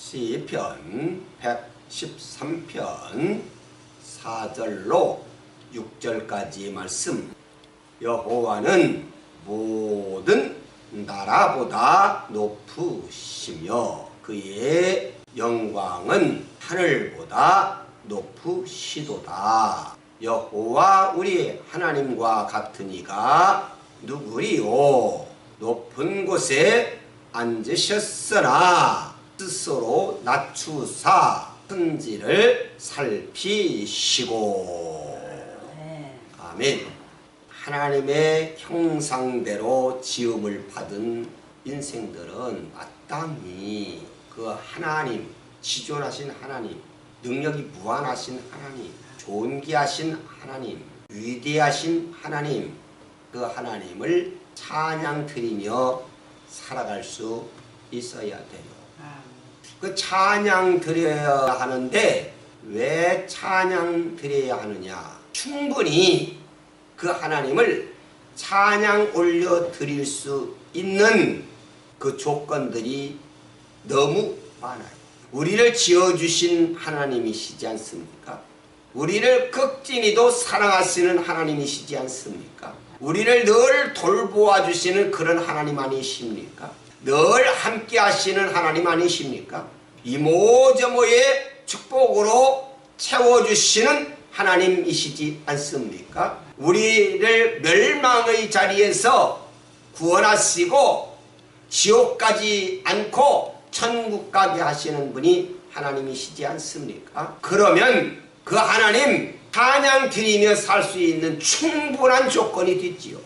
시편 113편 4절로 6절까지의 말씀. 여호와는 모든 나라보다 높으시며 그의 영광은 하늘보다 높으시도다. 여호와 우리 하나님과 같은 이가 누구리요? 높은 곳에 앉으셨으나 스스로 낮추사 천지를 살피시고 네. 아멘 하나님의 형상대로 지음을 받은 인생들은 마땅히 그 하나님 지존하신 하나님 능력이 무한하신 하나님 존귀하신 하나님 위대하신 하나님 그 하나님을 찬양 드리며 살아갈 수 있어야 돼요. 아, 그 찬양 드려야 하는데 왜 찬양 드려야 하느냐? 충분히 그 하나님을 찬양 올려 드릴 수 있는 그 조건들이 너무 많아요. 우리를 지어 주신 하나님이시지 않습니까? 우리를 극진히도 사랑하시는 하나님이시지 않습니까? 우리를 늘 돌보아 주시는 그런 하나님 아니십니까? 늘 함께 하시는 하나님 아니십니까? 이모저모의 축복으로 채워주시는 하나님이시지 않습니까? 우리를 멸망의 자리에서 구원하시고 지옥 가지 않고 천국 가게 하시는 분이 하나님이시지 않습니까? 그러면 그 하나님 찬양 드리며 살 수 있는 충분한 조건이 됐지요.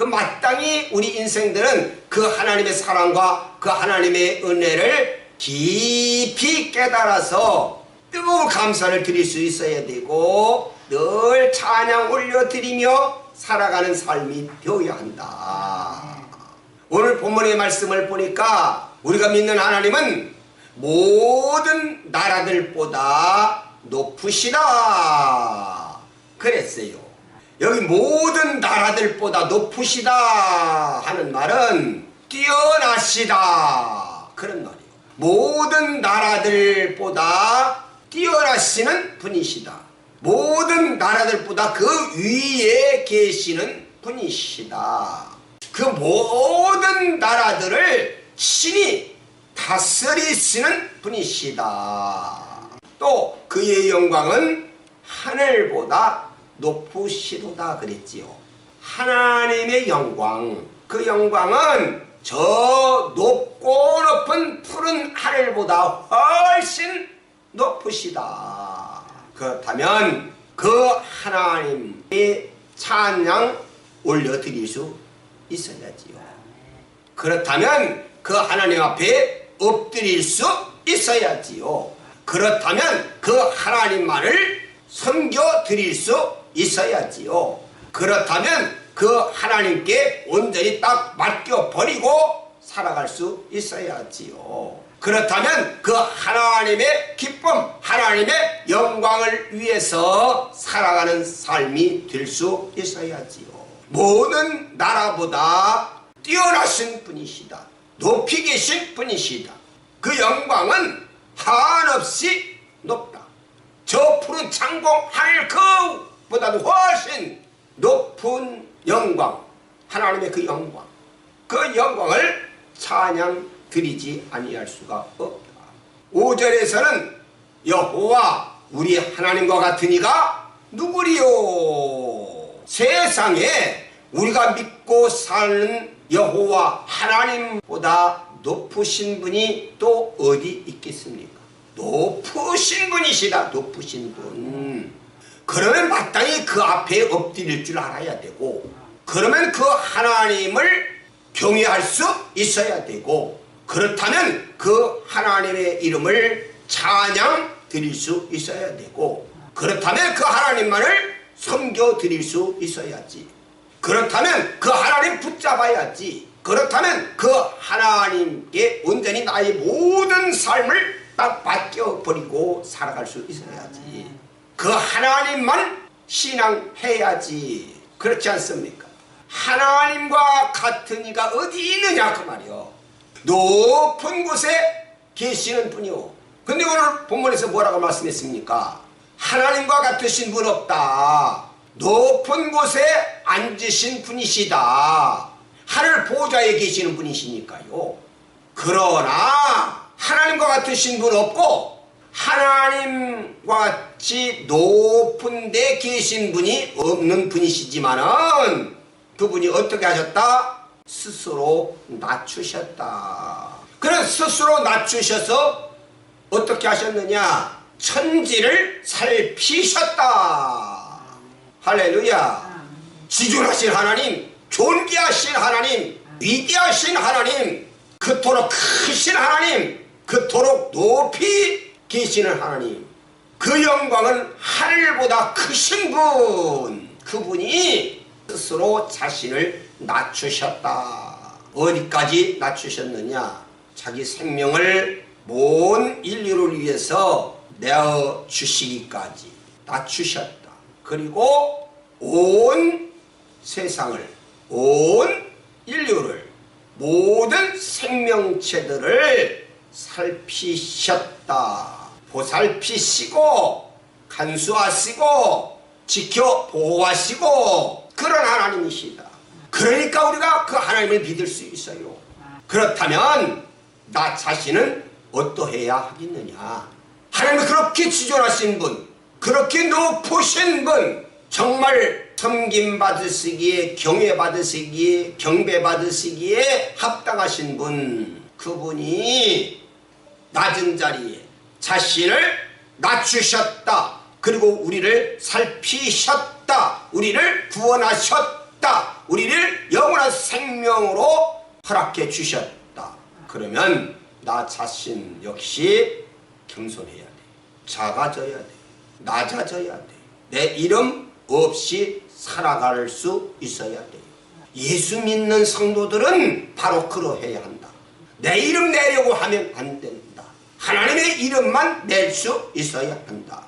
그 마땅히 우리 인생들은 그 하나님의 사랑과 그 하나님의 은혜를 깊이 깨달아서 뜨거운 감사를 드릴 수 있어야 되고 늘 찬양 올려드리며 살아가는 삶이 되어야 한다. 오늘 본문의 말씀을 보니까 우리가 믿는 하나님은 모든 나라들보다 높으시다. 그랬어요. 여기 모든 나라들보다 높으시다 하는 말은 뛰어나시다. 그런 말이에요. 모든 나라들보다 뛰어나시는 분이시다. 모든 나라들보다 그 위에 계시는 분이시다. 그 모든 나라들을 신이 다스리시는 분이시다. 또 그의 영광은 하늘보다 높으시도다 그랬지요. 하나님의 영광, 그 영광은 저 높고 높은 푸른 하늘보다 훨씬 높으시다. 그렇다면 그 하나님의 찬양 올려드릴 수 있어야지요. 그렇다면 그 하나님 앞에 엎드릴 수 있어야지요. 그렇다면 그 하나님만을 섬겨 드릴 수 있어야지요. 그렇다면 그 하나님께 온전히 딱 맡겨 버리고 살아갈 수 있어야지요. 그렇다면 그 하나님의 기쁨, 하나님의 영광을 위해서 살아가는 삶이 될 수 있어야지요. 모든 나라보다 뛰어나신 분이시다. 높이 계신 분이시다. 그 영광은 한없이 높다. 저 푸른 창공 하늘 그 보다도 훨씬 높은 영광, 하나님의 그 영광, 그 영광을 찬양 드리지 아니할 수가 없다. 5절에서는 여호와 우리 하나님과 같은 이가 누구리요? 세상에 우리가 믿고 사는 여호와 하나님보다 높으신 분이 또 어디 있겠습니까? 높으신 분이시다. 높으신 분. 그러면 마땅히 그 앞에 엎드릴 줄 알아야 되고 그러면 그 하나님을 경외할 수 있어야 되고 그렇다면 그 하나님의 이름을 찬양 드릴 수 있어야 되고 그렇다면 그 하나님만을 섬겨 드릴 수 있어야지. 그렇다면 그 하나님 붙잡아야지. 그렇다면 그 하나님께 온전히 나의 모든 삶을 딱 맡겨버리고 살아갈 수 있어야지 그 하나님만 신앙해야지 그렇지 않습니까? 하나님과 같은 이가 어디 있느냐 그 말이요 높은 곳에 계시는 분이오. 근데 오늘 본문에서 뭐라고 말씀했습니까? 하나님과 같으신 분 없다. 높은 곳에 앉으신 분이시다. 하늘 보좌에 계시는 분이시니까요. 그러나 하나님과 같으신 분 없고 하나님과 같이 높은 데 계신 분이 없는 분이시지만은 그분이 어떻게 하셨다? 스스로 낮추셨다. 그래서 스스로 낮추셔서 어떻게 하셨느냐? 천지를 살피셨다. 할렐루야. 지존하신 하나님, 존귀하신 하나님, 위대하신 하나님, 그토록 크신 하나님, 그토록 높이 계시는 하나님, 그 영광은 하늘보다 크신 분, 그분이 스스로 자신을 낮추셨다. 어디까지 낮추셨느냐? 자기 생명을 온 인류를 위해서 내어 주시기까지 낮추셨다. 그리고 온 세상을, 온 인류를, 모든 생명체들을 살피셨다. 보살피시고, 간수하시고, 지켜 보호하시고, 그런 하나님이시다. 그러니까 우리가 그 하나님을 믿을 수 있어요. 그렇다면, 나 자신은 어떠해야 하겠느냐? 하나님이 그렇게 지존하신 분, 그렇게 높으신 분, 정말 섬김 받으시기에, 경외 받으시기에, 경배 받으시기에 합당하신 분, 그분이 낮은 자리에 자신을 낮추셨다. 그리고 우리를 살피셨다. 우리를 구원하셨다. 우리를 영원한 생명으로 허락해 주셨다. 그러면 나 자신 역시 겸손해야 돼. 작아져야 돼. 낮아져야 돼. 내 이름 없이 살아갈 수 있어야 돼요. 예수 믿는 성도들은 바로 그러해야 한다. 내 이름 내려고 하면 안 된다. 하나님의 이름만 낼 수 있어야 한다.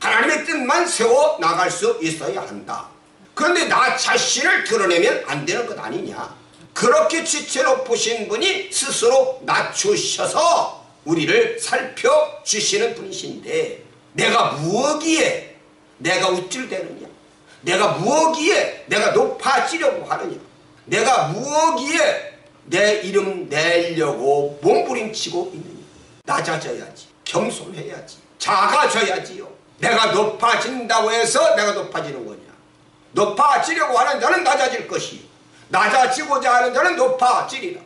하나님의 뜻만 세워 나갈 수 있어야 한다. 그런데 나 자신을 드러내면 안 되는 것 아니냐? 그렇게 지체 높으신 분이 스스로 낮추셔서 우리를 살펴주시는 분이신데 내가 무엇기에 내가 우쭐대느냐? 내가 무엇기에 내가 높아지려고 하느냐? 내가 무엇기에 내 이름 내려고 몸부림치고 있느냐? 낮아져야지. 겸손해야지. 작아져야지요. 내가 높아진다고 해서 내가 높아지는 거냐? 높아지려고 하는 자는 낮아질 것이 낮아지고자 하는 자는 높아지리라.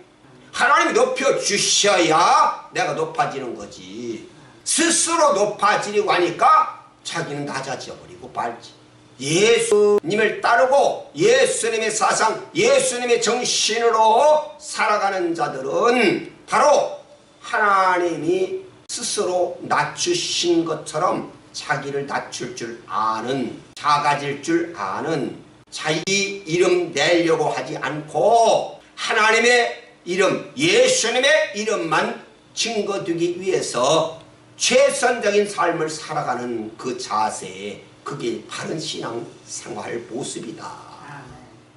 하나님이 높여주셔야 내가 높아지는 거지. 스스로 높아지려고 하니까 자기는 낮아져 버리고 말지. 예수님을 따르고 예수님의 사상, 예수님의 정신으로 살아가는 자들은 바로 하나님이 스스로 낮추신 것처럼 자기를 낮출 줄 아는, 작아질 줄 아는, 자기 이름 내려고 하지 않고 하나님의 이름, 예수님의 이름만 증거두기 위해서 최선적인 삶을 살아가는 그 자세, 그게 바른 신앙 생활 모습이다.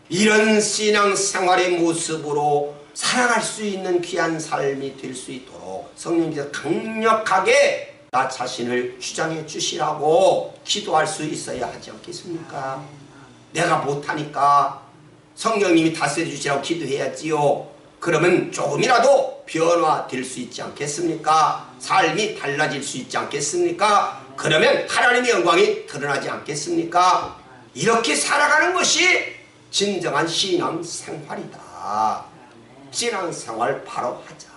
이런 신앙 생활의 모습으로 살아갈 수 있는 귀한 삶이 될 수 있도록 성령께서 강력하게 나 자신을 주장해 주시라고 기도할 수 있어야 하지 않겠습니까? 내가 못하니까 성령님이 다스려 주시라고 기도해야지요. 그러면 조금이라도 변화될 수 있지 않겠습니까? 삶이 달라질 수 있지 않겠습니까? 그러면 하나님의 영광이 드러나지 않겠습니까? 이렇게 살아가는 것이 진정한 신앙 생활이다. 신앙 생활 바로 하자.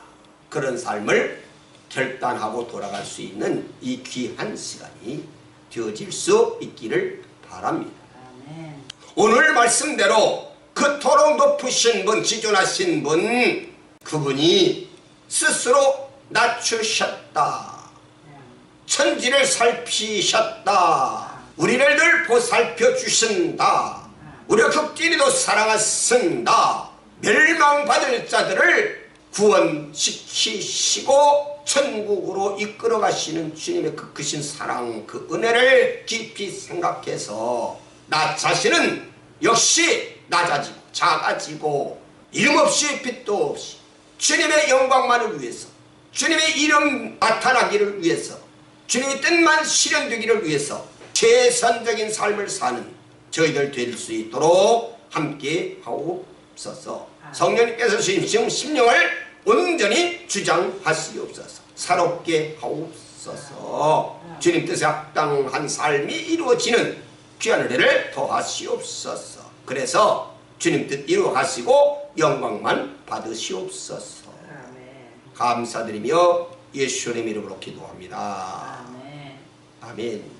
그런 삶을 결단하고 돌아갈 수 있는 이 귀한 시간이 되어질 수 있기를 바랍니다. 오늘 말씀대로 그토록 높으신 분, 지존하신 분, 그분이 스스로 낮추셨다. 천지를 살피셨다. 우리를 늘 보살펴 주신다. 우리가 극진히도 사랑하신다. 멸망받을 자들을 구원시키시고 천국으로 이끌어 가시는 주님의 그 크신 사랑, 그 은혜를 깊이 생각해서 나 자신은 역시 낮아지고 작아지고 이름 없이 빛도 없이 주님의 영광만을 위해서 주님의 이름 나타나기를 위해서 주님의 뜻만 실현되기를 위해서 최선적인 삶을 사는 저희들 될 수 있도록 함께 하 옵소서 성령님께서 주신 심령을 온전히 주장하시옵소서. 사롭게 하옵소서. 주님 뜻에 합당한 삶이 이루어지는 귀한 은혜를 더하시옵소서. 그래서 주님 뜻 이루어가시고 영광만 받으시옵소서. 아멘. 감사드리며 예수님 이름으로 기도합니다. 아멘. 아멘